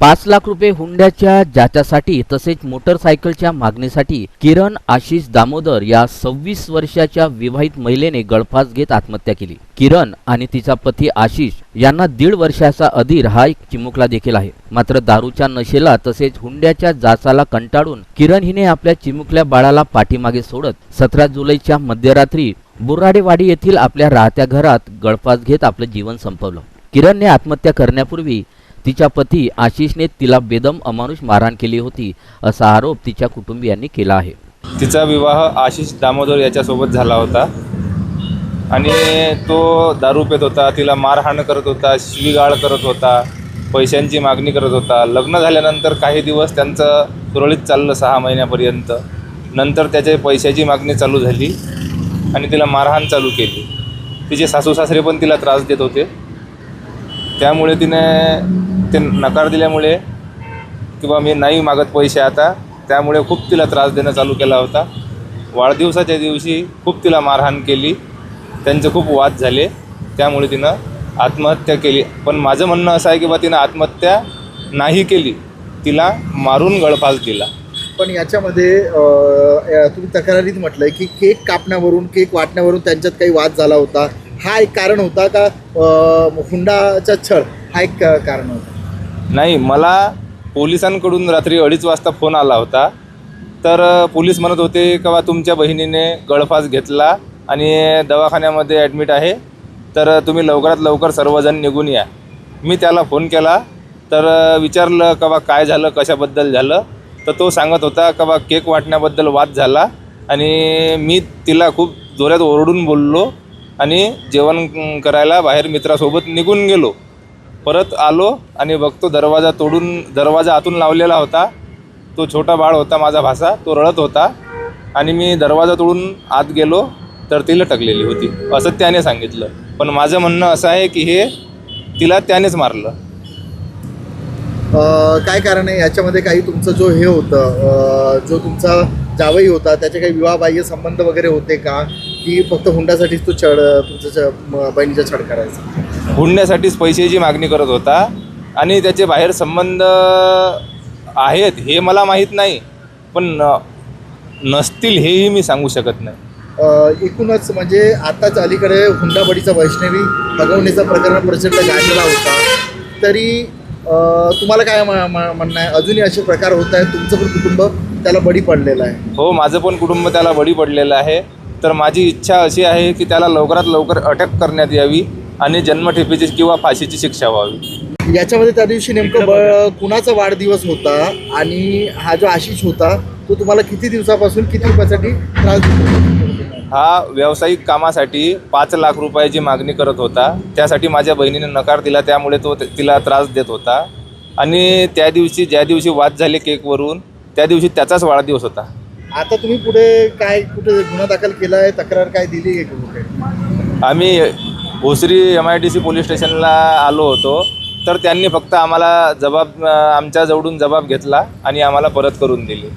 पाच लाख रुपये हुंड्याच्या जाचासाठी तसेच मोटरसायकलच्या मागणीसाठी किरण आशिष दामोदर या सव्वीस वर्षाच्या विवाहित महिलेने गळफास घेत आत्महत्या केली. किरण आणि तिचा पती आशिष यांना दीड वर्षाचा अधीर हा एक चिमुकला देखील आहे. मात्र दारूच्या नशेला तसेच हुंड्याच्या जाचाला कंटाळून किरण हिने आपल्या चिमुकल्या बाळाला पाठीमागे सोडत सतरा जुलैच्या मध्यरात्री बुराडेवाडी येथील आपल्या राहत्या घरात गळफास घेत आपलं जीवन संपवलं. किरणने आत्महत्या करण्यापूर्वी तिच्या पती आशिषने तिला बेदम अमानुष मारहाण केली होती असा आरोप तिच्या कुटुंबियांनी केला आहे. तिचा विवाह आशिष दामोदर याच्यासोबत झाला होता. आणि तो दारू पेत होता तिला मारहाण करत होता शिवीगाळ करत होता पैशांची मागणी करत होता. लग्न झाल्यानंतर काही दिवस त्यांचं सुरळीत चाललं सहा महिन्यापर्यंत. नंतर त्याच्या पैशाची मागणी चालू झाली आणि तिला मारहाण चालू केली. तिचे सासू सासरे पण तिला त्रास देत होते. त्यामुळे तिने ते नकार दिल्यामुळे किंवा मी नाही मागत पैसे आता त्यामुळे खूप तिला त्रास देणं चालू केला होता. वाढदिवसाच्या दिवशी खूप तिला मारहाण केली. त्यांचे खूप वाद झाले. त्यामुळे तिनं आत्महत्या केली. पण माझं म्हणणं असं आहे की बा तिनं आत्महत्या नाही केली. तिला मारून गळफास दिला. पण याच्यामध्ये या- तुम्ही तक्रारीत म्हटलंय की केक कापण्यावरून केक वाटण्यावरून त्यांच्यात काही वाद झाला होता. हा एक कारण होता का हुंडाचा छळ हा एक कारण होता? नाही मला पोलिसांकडून रात्री अडीच वाजता फोन आला होता. तर पोलीस म्हणत होते का बा तुमच्या बहिणीने गळफास घेतला आणि दवाखान्यामध्ये ॲडमिट आहे. तर तुम्ही लवकरात लवकर सर्वजण निघून या. मी त्याला फोन केला. तर विचारलं का बा काय झालं कशाबद्दल झालं? तर तो सांगत होता का बा केक वाटण्याबद्दल वाद झाला आणि मी तिला खूप जोरात ओरडून बोललो आणि जेवण करायला बाहेर मित्रासोबत निघून गेलो. परत आलो आणि बघतो दरवाजा तोडून दरवाजा आतून लावलेला होता. तो छोटा बाळ होता माझा भासा तो रडत होता. आणि मी दरवाजा तोडून आत गेलो तर ती लटकलेली होती. असं त्याने सांगितलं. पण माझं म्हणणं असं आहे की हे तिला त्यानेच मारलं. काय कारण आहे? याच्यामध्ये काही तुमचं जो हे होतं जो तुमचा जावई होता त्याचे काही विवाहबाह्य संबंध वगैरे होते का? की फक्त हुंडासाठीच तो छळ तुमच्या बहिणीचा छळ करायचा? हुंडण्यासाठीच पैशाची मागणी करत होता आणि त्याचे बाहेर संबंध आहेत हे मला माहीत नाही पण नसतील हेही मी सांगू शकत नाही. एकूणच म्हणजे आताच अलीकडे हुंडाबडीचा वैष्णवी भगवण्याचा प्रकरण प्रचंड गाजला होता. तरी तुम्हाला काय म्हणणं आहे? अजूनही असे प्रकार होत आहेत? तुमचं पण कुटुंब त्याला बळी पडलेलं आहे. हो माझं पण कुटुंब त्याला बळी पडलेलं आहे. तर माझी इच्छा अशी आहे की त्याला लवकरात लवकर अटक करण्यात यावी आणि जन्मठेपेची किंवा फाशीची शिक्षा व्हावी. याच्यामध्ये त्या दिवशी नेमकं ब- कुणाचा वाढदिवस होता आणि हा जो आशिष होता तो तुम्हाला किती दिवसापासून किती रुपयासाठी त्रास देत? होता? हा व्यावसायिक कामासाठी पाच लाख रुपयाची मागणी करत होता. त्यासाठी माझ्या बहिणीने नकार दिला त्यामुळे तो त- तिला त्रास देत होता. आणि त्या दिवशी ज्या दिवशी वाद झाले केकवरून त्या दिवशी त्याचाच वाढदिवस होता. आता तुम्ही पुढे काय कुठे गुन्हा दाखल केला आहे तक्रार काय दिली आहे कुठे? आम्ही Bhosari M I D C police स्टेशनला आलो होतो. तर त्यांनी फक्त आम्हाला जबाब आमच्या जवळून जबाब घेतला आणि आम्हाला परत करून दिली.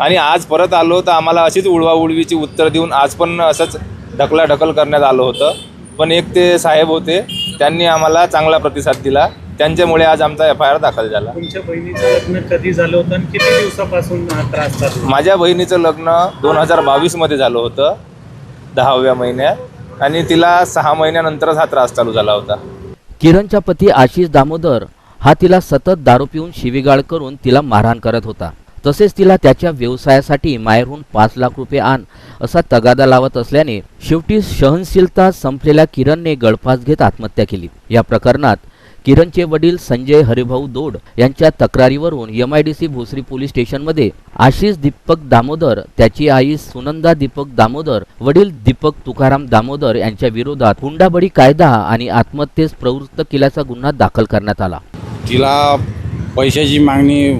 आणि आज परत आलो तर आम्हाला अशीच उडवाउडवीची उत्तर देऊन आज पण असंच ढकलाढकल करण्यात आलं होतं. पण एक ते साहेब होते त्यांनी आम्हाला चांगला प्रतिसाद दिला. त्यांच्यामुळे आज आमचा एफ आय आर दाखल झाला. तुमच्या बहिणीचं लग्न कधी झालं होतं आणि किती दिवसापासून हा त्रास? माझ्या बहिणीचं लग्न दोन हजार बावीसमध्ये झालं होतं दहाव्या महिन्यात. आणि तिला सहा महिन्यानंतरच हा त्रास चालू झाला होता. किरणचा पती आशिष दामोदर हा तिला सतत दारू पिऊन शिवीगाळ करून तिला मारहाण करत होता. तसेच तिला त्याच्या व्यवसायासाठी माहेरहून पाच लाख रुपये आण असा तगादा लावत असल्याने शेवटी सहनशीलता संपलेल्या किरणने गळफास घेत आत्महत्या केली. या प्रकरणात किरणचे वडील संजय हरिभाऊ दोड यांच्या तक्रारीवरून M I D C Bhosari police स्टेशनमध्ये आशिष दीपक दामोदर त्याची आई सुनंदा दीपक दामोदर वडील दीपक तुकाराम दामोदर यांच्या विरोधात हुंडाबळी कायदा आणि आत्महत्येस प्रवृत्त केल्याचा गुन्हा दाखल करण्यात आला. तिला पैशाची मागणी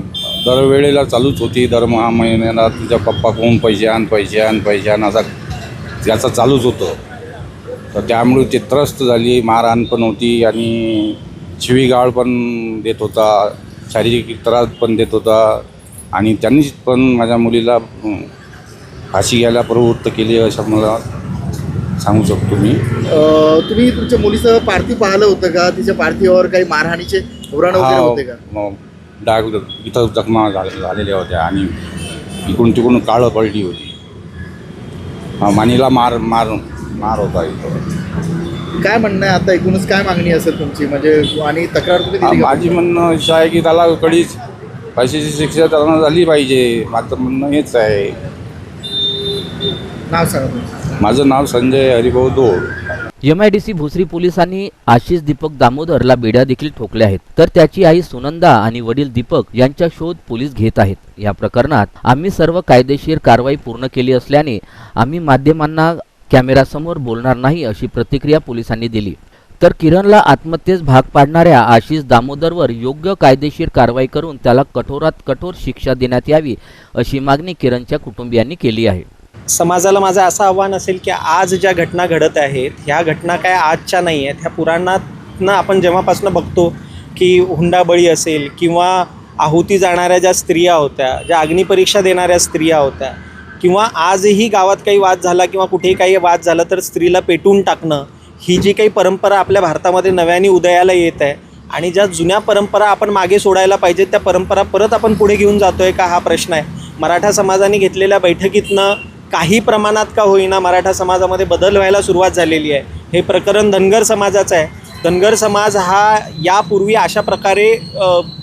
दरवेळेला चालूच होती. दर महा महिन्याला तिच्या पप्पाकडून पैसे आण पैसे आण पैसे आण असा त्याचं चालूच होतं. तर त्यामुळे ते त्रस्त झाली मारहाण पण होती आणि शिवीगाळ पण देत होता शारीरिक त्रास पण देत होता आणि त्यांनीच पण माझ्या मुलीला फाशी घ्यायला प्रवृत्त केली असं मला सांगू शकतो मी. तुम्ही तुमच्या मुलीचं पार्थिव पाहिलं होतं का? तिच्या पार्थिवावर काही मारहाणीचे वगैरे होते का? डाग इथं जखमा झाले- झालेल्या होत्या आणि इकडून तिकडून काळं पडली होती. मानीला मार मार मार होता इथं. काय म्हणणं आहे? आता एकूणच काय मागणी असेल तुमची? म्हणजे आणि तक्रार तुम्ही दिली का? माझी म्हणणं असं आहे की त्याला कडीच पैशाची शिक्षा त्यांना झाली पाहिजे. माझं म्हणणं हेच आहे. नाव सांगा तुमचं. माझं नाव Sanjay Haribhau Dod M I D C Bhosari पोलिसांनी आशिष दीपक दामोदरला बेड्या देखील ठोकल्या आहेत. तर त्याची आई सुनंदा आणि वडील दीपक यांचा शोध पोलीस घेत आहेत. या प्रकरणात आम्ही सर्व कायदेशीर कारवाई पूर्ण केली असल्याने आम्ही माध्यमांना कॅमेरासमोर बोलणार नाही अशी प्रतिक्रिया पोलिसांनी दिली. तर किरणला आत्महत्येस भाग पाडणाऱ्या आशिष दामोदरवर योग्य कायदेशीर कारवाई करून त्याला कठोरात कठोर शिक्षा देण्यात यावी अशी मागणी किरणच्या कुटुंबियांनी केली आहे. समाजाला माझं असं आव्हान असेल की आज ज्या घटना घडत आहेत ह्या घटना काय आजच्या नाही आहेत ह्या पुराणातनं आपण जेव्हापासून बघतो की हुंडाबळी असेल किंवा आहुती जाणाऱ्या ज्या स्त्रिया होत्या ज्या अग्निपरीक्षा देणाऱ्या स्त्रिया होत्या किंवा आजही गावात काही वाद झाला किंवा कुठेही काही वाद झाला तर स्त्रीला पेटून टाकणं ही जी काही परंपरा आपल्या भारतामध्ये नव्याने उदयाला येत आहे आणि ज्या जुन्या परंपरा आपण मागे सोडायला पाहिजेत त्या परंपरा परत आपण पुढे घेऊन जातो आहे का हा प्रश्न आहे. मराठा समाजाने घेतलेल्या बैठकीतनं काही प्रमाणात का होईना मराठा समाजामध्ये बदल व्हायला सुरुवात झालेली आहे. हे प्रकरण धनगर समाजाचं आहे. धनगर समाज हा यापूर्वी अशा प्रकारे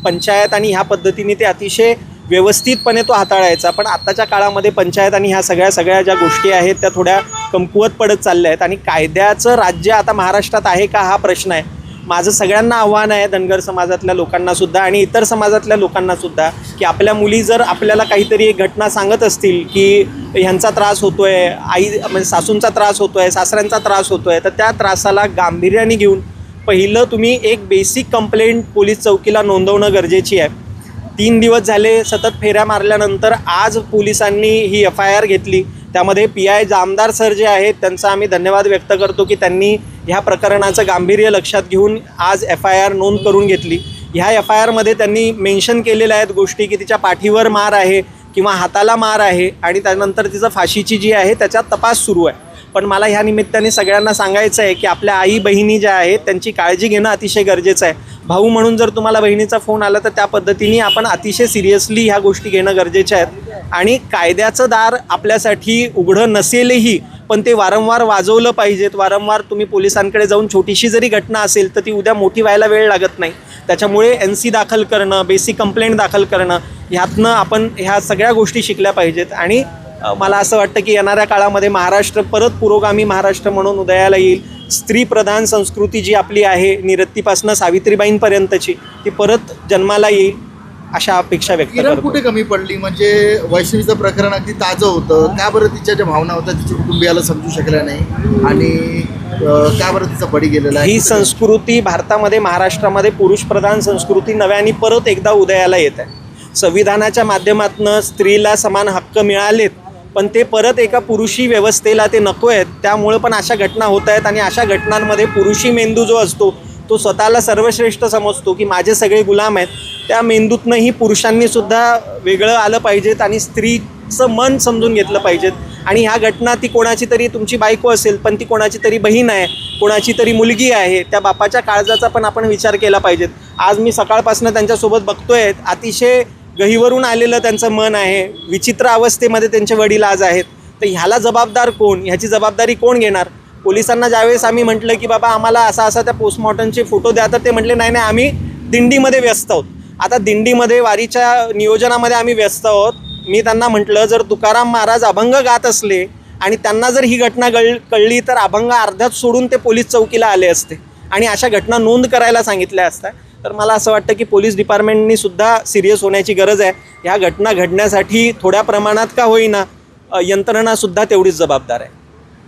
पंचायत आणि ह्या पद्धतीने ते अतिशय व्यवस्थितपणे तो हाताळायचा पण आत्ताच्या काळामध्ये पंचायत आणि ह्या सगळ्या सगळ्या ज्या गोष्टी आहेत त्या थोड्या कमकुवत पडत चालल्या आहेत. आणि कायद्याचं राज्य आता महाराष्ट्रात आहे का हा प्रश्न आहे. माझं सगळ्यांना आव्हान आहे धनगर समाजातल्या लोकांनासुद्धा आणि इतर समाजातल्या लोकांनासुद्धा की आपल्या मुली जर आपल्याला काहीतरी एक घटना सांगत असतील की ह्यांचा त्रास होतो आहे आई म्हणजे सासूंचा त्रास होतो आहे सासऱ्यांचा त्रास होतो आहे तर त्या त्रासाला गांभीर्याने घेऊन पहिलं तुम्ही एक बेसिक कंप्लेंट पोलीस चौकीला नोंदवणं गरजेची आहे. तीन दिवस झाले सतत फेऱ्या मारल्यानंतर आज पोलिसांनी ही एफ आय आर घेतली. त्यामध्ये पी आय जामदार सर जे आहेत त्यांचा आम्ही धन्यवाद व्यक्त करतो की त्यांनी ह्या प्रकरणाचं गांभीर्य लक्षात घेऊन आज एफ आय आर नोंद करून घेतली. ह्या एफ आय आरमध्ये त्यांनी मेन्शन केलेल्या आहेत गोष्टी की तिच्या पाठीवर मार आहे किंवा हाताला मार आहे आणि त्यानंतर तिचं फाशीची जी आहे त्याच्यात तपास सुरू आहे. पण मला ह्या निमित्ताने सगळ्यांना सांगायचं आहे की आपल्या आई बहिणी ज्या आहेत त्यांची काळजी घेणं अतिशय गरजेचं आहे. भाऊ म्हणून जर तुम्हाला बहिणीचा फोन आला तर त्या पद्धतीने आपण अतिशय सिरियसली ह्या गोष्टी घेणं गरजेच्या आहेत. आणि कायद्याचं दार आपल्यासाठी उघडं नसेलही पण ते वारंवार वाजवलं पाहिजेत. वारंवार तुम्ही पोलिसांकडे जाऊन छोटीशी जरी घटना असेल तर ती उद्या मोठी व्हायला वेळ लागत नाही. त्याच्यामुळे एन सी दाखल करणं बेसिक कंप्लेंट दाखल करणं ह्यातनं आपण ह्या सगळ्या गोष्टी शिकल्या पाहिजेत. आणि मला असं वाटतं की येणाऱ्या काळामध्ये महाराष्ट्र परत पुरोगामी महाराष्ट्र म्हणून उदयाला येईल. स्त्रीप्रधान संस्कृती जी आपली आहे निरत्तीपासनं सावित्रीबाईंपर्यंतची ती परत जन्माला येईल अशा अपेक्षा व्यक्त कुठे कमी पडली? म्हणजे वैष्णवीचं प्रकरण अगदी ताजं होतं. का बरं तिच्या ज्या भावना होत्या तिच्या कुटुंबियाला समजू शकल्या नाही? आणि का बरं तिचा बळी गेलेला ही संस्कृती भारतामध्ये महाराष्ट्रामध्ये पुरुषप्रधान संस्कृती नव्याने परत एकदा उदयाला येत आहे. संविधानाच्या माध्यमातून स्त्रीला समान हक्क मिळालेत. पण ते परत एका पुरुषी व्यवस्थेला ते नको आहेत त्यामुळं पण अशा घटना होत आहेत आणि अशा घटनांमध्ये पुरुषी मेंदू जो असतो तो स्वतःला सर्वश्रेष्ठ समजतो की माझे सगळे गुलाम आहेत. त्या मेंदूतनंही पुरुषांनीसुद्धा वेगळं आलं पाहिजेत आणि स्त्रीचं मन समजून घेतलं पाहिजेत. आणि ह्या घटना ती कोणाची तरी तुमची बायको असेल पण ती कोणाची तरी बहीण आहे कोणाची तरी मुलगी आहे त्या बापाच्या काळजाचा पण आपण विचार केला पाहिजेत. आज मी सकाळपासून त्यांच्यासोबत बघतोय अतिशय गहीवरून आलेलं त्यांचं मन आहे विचित्र अवस्थेमध्ये त्यांचे वडील आज आहेत तर ह्याला जबाबदार कोण? ह्याची जबाबदारी कोण घेणार? पोलिसांना ज्यावेळेस आम्ही म्हटलं की बाबा आम्हाला असा असा त्या पोस्टमॉर्टमचे फोटो द्या तर ते म्हटले नाही नाही आम्ही दिंडीमध्ये व्यस्त आहोत. आता दिंडीमध्ये वारीच्या नियोजनामध्ये आम्ही व्यस्त आहोत. मी त्यांना म्हटलं जर तुकाराम महाराज अभंग गात असले आणि त्यांना जर ही घटना कळ कळली तर अभंग अर्ध्यात सोडून ते पोलीस चौकीला आले असते. आणि अशा घटना नोंद करायला सांगितल्या असत्या. तर मला असं वाटतं की पोलीस डिपार्टमेंटनी सुद्धा सिरियस होण्याची गरज आहे. ह्या घटना घडण्यासाठी थोड्या प्रमाणात का होईना यंत्रणासुद्धा तेवढीच जबाबदार आहे.